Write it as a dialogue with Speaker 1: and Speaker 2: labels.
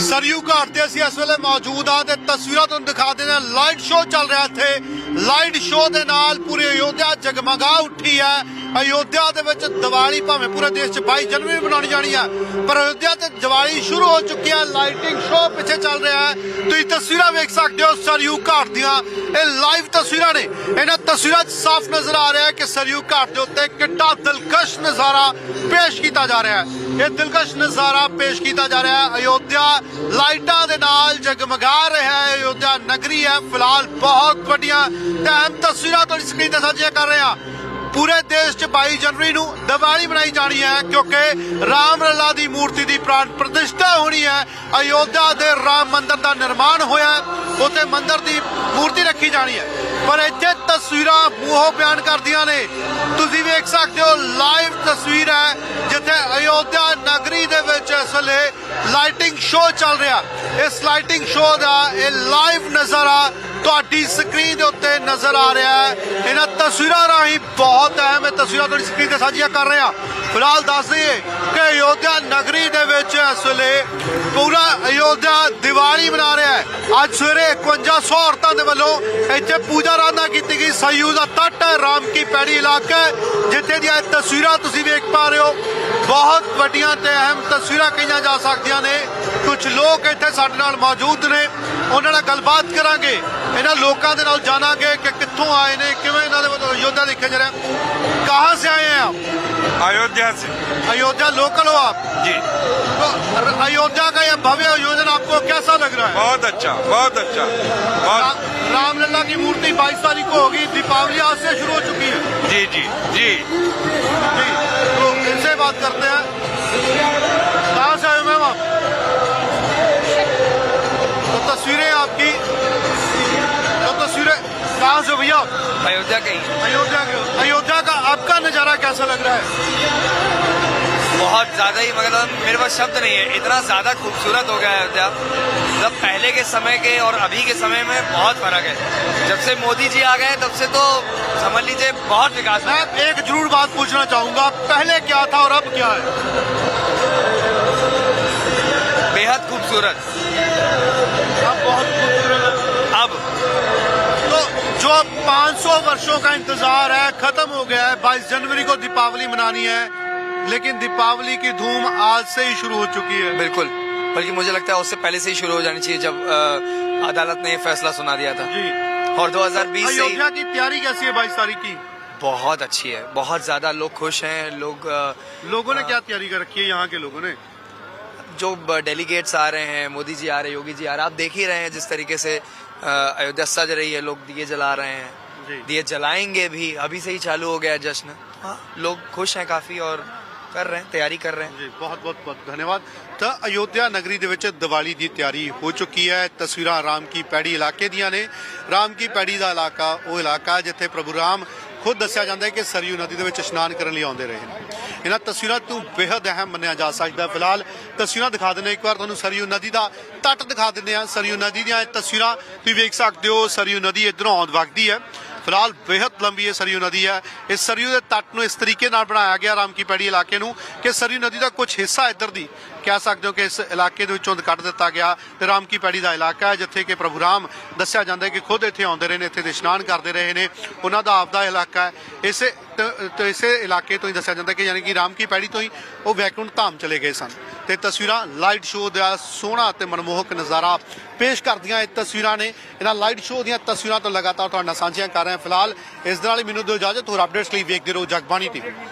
Speaker 1: ਸਰਯੂ ਘਾਟ ਤੇ ਅਸੀਂ ਇਸ ਵੇਲੇ ਮੌਜੂਦ ਆ ਤੇ ਤਸਵੀਰਾਂ ਤੁਹਾਨੂੰ ਦਿਖਾ ਦਿੰਦੇ ਹਾਂ। ਲਾਈਟ ਸ਼ੋਅ ਚੱਲ ਰਿਹਾ ਇੱਥੇ। ਲਾਈਟ ਸ਼ੋਅ ਦੇ ਨਾਲ ਪੂਰੀ ਅਯੋਧਿਆ ਜਗਮਗਾ ਉੱਠੀ ਹੈ। ਅਯੋਧਿਆ ਦੇ ਵਿੱਚ ਦੀਵਾਲੀ ਭਾਵੇਂ ਪੂਰੇ ਦੇਸ਼ 'ਚ 22 ਜਨਵਰੀ ਨੂੰ ਮਨਾਉਣੀ ਜਾਣੀ ਹੈ ਪਰ ਅਯੋਧਿਆ ਤੇ ਦੀਵਾਲੀ ਸ਼ੁਰੂ ਹੋ ਚੁੱਕੀ ਹੈ ਲਾਈਟਿੰਗ ਸ਼ੋਅ ਪਿੱਛੇ ਚੱਲ ਰਿਹਾ ਹੈ। ਤੁਸੀਂ ਤਸਵੀਰਾਂ ਵੇਖ ਸਕਦੇ ਹੋ ਸਰਯੂ ਘਾਟ ਦੀਆਂ। ਇਹ ਲਾਈਵ ਤਸਵੀਰਾਂ ਨੇ। ਇਹਨਾਂ ਤਸਵੀਰਾਂ 'ਚ ਸਾਫ਼ ਨਜ਼ਰ ਆ ਰਿਹਾ ਹੈ ਕਿ ਸਰਯੂ ਘਾਟ ਦੇ ਉੱਤੇ ਕਿੱਡਾ ਦਿਲਕਸ਼ ਨਜ਼ਾਰਾ ਪੇਸ਼ ਕੀਤਾ ਜਾ ਰਿਹਾ ਹੈ। ਇਹ ਦਿਲਕਸ਼ ਨਜ਼ਾਰਾ ਪੇਸ਼ ਕੀਤਾ ਜਾ ਰਿਹਾ ਹੈ। ਅਯੋਧਿਆ ਲਾਈਟਾਂ ਦੇ ਨਾਲ ਜਗਮਗਾ ਰਿਹਾ ਹੈ। ਅਯੋਧਿਆ ਨਗਰੀ ਹੈ, ਫਿਲਹਾਲ ਬਹੁਤ ਵੱਡੀਆਂ। ਤੇ ਅਹਿਮ ਤਸਵੀਰਾਂ ਤੁਹਾਡੀ ਸਕਰੀਨ ਤੇ ਸਾਂਝੀਆਂ ਕਰ ਰਹੇ ਹਾਂ। ਪੂਰੇ ਦੇਸ਼ 'ਚ 22 ਜਨਵਰੀ ਨੂੰ ਦੀਵਾਲੀ ਮਨਾਈ ਜਾਣੀ ਹੈ, ਕਿਉਂਕਿ ਰਾਮ ਲੱਲਾ ਦੀ ਮੂਰਤੀ ਦੀ ਪ੍ਰਾਣ ਪ੍ਰਤਿਸ਼ਠਾ ਹੋਣੀ ਹੈ। ਅਯੋਧਿਆ ਦੇ ਰਾਮ ਮੰਦਿਰ ਦਾ ਨਿਰਮਾਣ ਹੋਇਆ ਉੱਥੇ ਮੰਦਿਰ ਦੀ ਮੂਰਤੀ ਰੱਖੀ ਜਾਣੀ ਹੈ। ਪਰ ਇੱਥੇ ਤਸਵੀਰਾਂ ਮੂੰਹੋਂ ਬਿਆਨ ਕਰਦੀਆਂ ਨੇ। ਤੁਸੀਂ ਵੇਖ ਸਕਦੇ ਹੋ, ਲਾਈਵ ਤਸਵੀਰ ਹੈ, ਜਿੱਥੇ ਅਯੋਧਿਆ ਵਿੱਚ ਇਸ ਵੇਲੇ ਲਾਈਟਿੰਗ ਸ਼ੋਅ ਚੱਲ ਰਿਹਾ। ਇਸ ਲਾਈਟਿੰਗ ਸ਼ੋਅ ਦਾ ਇਹ ਲਾਈਵ ਨਜ਼ਾਰਾ ਤੁਹਾਡੀ ਸਕਰੀਨ ਦੇ ਉੱਤੇ ਨਜ਼ਰ ਆ ਰਿਹਾ ਹੈ। ਇਹਨਾਂ ਤਸਵੀਰਾਂ ਰਾਹੀਂ ਬਹੁਤ ਅਹਿਮ ਤਸਵੀਰਾਂ ਤੁਹਾਡੀ ਸਕਰੀਨ ਤੇ ਸਾਂਝੀਆਂ ਕਰ ਰਹੇ ਹਾਂ। ਫਿਲਹਾਲ ਦੱਸ ਦਈਏ ਕਿ ਅਯੋਧਿਆ ਨਗਰੀ ਦੇ ਵਿੱਚ ਇਸ ਵੇਲੇ ਪੂਰਾ ਅਯੋਧਿਆ ਦੀਵਾਲੀ ਮਨਾ ਰਿਹਾ ਹੈ। ਅੱਜ ਸਵੇਰੇ 5100 ਔਰਤਾਂ ਦੇ ਵੱਲੋਂ ਇੱਥੇ ਪੂਜਾ ਆਰਾਧਨਾ ਕੀਤੀ ਗਈ। ਸਯੂ ਦਾ ਤੱਟ ਰਾਮ ਕੀ ਪੈੜੀ ਇਲਾਕਾ ਜਿੱਥੇ ਦੀਆਂ ਤਸਵੀਰਾਂ ਤੁਸੀਂ ਵੇਖ ਪਾ ਰਹੇ ਹੋ। ਬਹੁਤ ਵੱਡੀਆਂ ਤੇ ਅਹਿਮ ਤਸਵੀਰਾਂ ਕਹੀਆਂ ਜਾ ਸਕਦੀਆਂ ਨੇ ਕੁਝ ਲੋਕ ਇੱਥੇ ਸਾਡੇ ਨਾਲ ਮੌਜੂਦ ਨੇ ਉਹਨਾਂ ਨਾਲ ਗੱਲਬਾਤ ਕਰਾਂਗੇ ਇਹਨਾਂ ਲੋਕਾਂ ਦੇ ਨਾਲ ਜਾਣਾਂਗੇ ਕਿ ਕਿੱਥੋਂ ਆਏ ਨੇ ਕਿਵੇਂ ਇਹਨਾਂ ਦੇ ਵੱਲੋਂ ਅਯੋਧਿਆ ਦੇਖਿਆ ਜਾ ਰਿਹਾ ਕਹਾਂ ਸੇ ਆਏ हैं आप
Speaker 2: अयोध्या से
Speaker 1: अयोध्या लोकल हो आप
Speaker 2: जी
Speaker 1: तो अयोध्या का यह भव्य आयोजन आपको कैसा लग रहा है
Speaker 2: बहुत अच्छा बहुत अच्छा बहुत
Speaker 1: रा- रामलला की मूर्ति 22 तारीख को होगी दीपावली आज से शुरू हो चुकी है
Speaker 2: जी जी जी
Speaker 1: जी तो इनसे बात करते हैं कहाँ से आए हो मैम आप तो तस्वीरें आपकी तो तस्वीरें कहाँ से हो भैया आप?
Speaker 3: अयोध्या के ही
Speaker 1: अयोध्या के हो। अयोध्या का आपका नज़ारा कैसा लग रहा है
Speaker 3: बहुत ज़्यादा ही मतलब मेरे पास शब्द नहीं है। इतना ज़्यादा खूबसूरत हो गया है अयोध्या। मतलब पहले के समय के और अभी के समय में बहुत फ़र्क है। जब से मोदी जी आ गए तब से तो समझ लीजिए बहुत विकास
Speaker 1: मैं एक ज़रूर बात पूछना चाहूँगा पहले क्या था और अब क्या है?
Speaker 3: बेहद खूबसूरत।
Speaker 1: अब बहुत खूबसूरत।
Speaker 3: अब।
Speaker 1: तो जो 500 वर्षों का इंतज़ार है खत्म हो गया है 22 जनवरी को दीपावली मनानी है लेकिन दीपावली की धूम आज से ही शुरू हो चुकी है।
Speaker 3: बिल्कुल। बल्कि मुझे लगता है उससे पहले से ही शुरू हो जानी चाहिए जब अ, अदालत ने ये फैसला सुना दिया था।
Speaker 1: जी।
Speaker 3: और 2020 से
Speaker 1: अयोध्या की तैयारी कैसी है 22 तारीख की?
Speaker 3: बहुत अच्छी है। बहुत ज़्यादा लोग खुश हैं लोग अ,
Speaker 1: लोगों ने क्या तैयारी कर रखी है यहाँ के लोगों ने?
Speaker 3: जो डेलीगेट्स आ रहे हैं मोदी जी आ रहे हैं योगी जी आ रहे हैं आप देख ही रहे हैं जिस तरीके से अयोध्या सज रही है लोग दिए जला रहे हैं। दिए जलाएँगे भी अभी से ही चालू हो गया है जश्न। हाँ, लोग खुश हैं काफ़ी और ਕਰ ਰਹੇ, ਤਿਆਰੀ ਕਰ ਰਹੇ।
Speaker 1: ਜੀ, ਬਹੁਤ ਬਹੁਤ ਬਹੁਤ ਧੰਨਵਾਦ। ਤਾਂ ਅਯੋਧਿਆ ਨਗਰੀ ਦੇ ਵਿੱਚ ਦੀਵਾਲੀ ਦੀ ਤਿਆਰੀ ਹੋ ਚੁੱਕੀ ਹੈ। ਤਸਵੀਰਾਂ ਰਾਮ ਕੀ ਪੈੜੀ ਇਲਾਕੇ ਦੀਆਂ ਨੇ। ਰਾਮ ਕੀ ਪੈੜੀ ਦਾ ਇਲਾਕਾ, ਉਹ ਇਲਾਕਾ ਜਿੱਥੇ ਪ੍ਰਭੂ ਰਾਮ ਖੁਦ ਦੱਸਿਆ ਜਾਂਦਾ ਹੈ ਕਿ ਸਰਯੂ ਨਦੀ ਦੇ ਵਿੱਚ ਇਸ਼ਨਾਨ ਕਰਨ ਲਈ ਆਉਂਦੇ ਰਹੇ ਨੇ। ਇਹਨਾਂ ਤਸਵੀਰਾਂ ਤੋਂ ਬੇहद ਅਹਿਮ ਮੰਨਿਆ ਜਾ ਸਕਦਾ ਫਿਲਹਾਲ ਤਸਵੀਰਾਂ ਦਿਖਾ ਦਿੰਦੇ ਇੱਕ ਵਾਰ, ਤੁਹਾਨੂੰ ਸਰਯੂ ਨਦੀ ਦਾ ਤੱਟ ਦਿਖਾ ਦਿੰਦੇ ਆ ਸਰਯੂ ਨਦੀ ਦੀਆਂ ਇਹ ਤਸਵੀਰਾਂ ਤੁਸੀਂ ਵੇਖ ਸਕਦੇ ਹੋ। ਸਰਯੂ ਨਦੀ ਇਧਰੋਂ ਆਉਂਦ ਵਗਦੀ ਹੈ। ਫਿਲਹਾਲ ਬੇहद ਲੰਬੀ ਇਹ ਸਰਯੂ ਨਦੀ ਹੈ। ਇਸ ਸਰਯੂ ਦੇ ਤੱਟ ਨੂੰ ਇਸ ਤਰੀਕੇ ਨਾਲ ਬਣਾਇਆ ਗਿਆ ਰਾਮ ਕੀ ਪੈੜੀ ਇਲਾਕੇ ਨੂੰ ਕਿ ਸਰਯੂ ਨਦੀ ਦਾ ਕੁਝ ਹਿੱਸਾ ਇੱਧਰ ਦੀ ਕਹਿ ਸਕਦੇ ਹੋ ਕਿ ਇਸ ਇਲਾਕੇ ਦੇ ਵਿੱਚੋਂ ਕੱਢ ਦਿੱਤਾ ਗਿਆ ਤੇ ਰਾਮ ਕੀ ਪੈੜੀ ਦਾ ਇਲਾਕਾ ਹੈ, ਜਿੱਥੇ ਕਿ ਪ੍ਰਭੂ ਰਾਮ ਦੱਸਿਆ ਜਾਂਦਾ ਹੈ ਕਿ ਖੁਦ ਇੱਥੇ ਆਉਂਦੇ ਰਹੇ ਨੇ, ਇੱਥੇ ਦੇ ਇਸ਼ਨਾਨ ਕਰਦੇ ਰਹੇ ਨੇ। ਉਹਨਾਂ ਦਾ ਆਪਦਾ ਇਲਾਕਾ ਹੈ। ਇਸੇ ਤ- ਤੇ, ਇਸੇ ਇਲਾਕੇ ਤੋਂ ਹੀ ਦੱਸਿਆ ਜਾਂਦਾ ਕਿ ਯਾਨੀ ਕਿ ਰਾਮ ਕੀ ਪੈੜੀ ਤੋਂ ਹੀ ਉਹ ਵੈਕੁੰਠ ਧਾਮ ਚਲੇ ਗਏ ਸਨ। ਤੇ ਤਸਵੀਰਾਂ ਲਾਈਟ ਸ਼ੋਅ ਦਾ ਸੋਹਣਾ ਤੇ ਮਨਮੋਹਕ ਨਜ਼ਾਰਾ ਪੇਸ਼ ਕਰਦੀਆਂ ਇਹ ਤਸਵੀਰਾਂ ਨੇ। ਇਹਨਾਂ ਲਾਈਟ ਸ਼ੋਅ ਦੀਆਂ ਤਸਵੀਰਾਂ ਤੋਂ ਲਗਾਤਾਰ ਤੁਹਾਡੇ ਨਾਲ ਸਾਂਝੀਆਂ ਕਰ ਰਹੇ ਹਾਂ। ਫਿਲਹਾਲ ਇਸ ਦੇ ਨਾਲ ਹੀ ਮੈਨੂੰ ਦਿਓ ਇਜਾਜ਼ਤ, ਹੋਰ ਅਪਡੇਟਸ ਲਈ ਵੇਖਦੇ ਰਹੋ ਜਗਬਾਣੀ ਟੀਵੀ।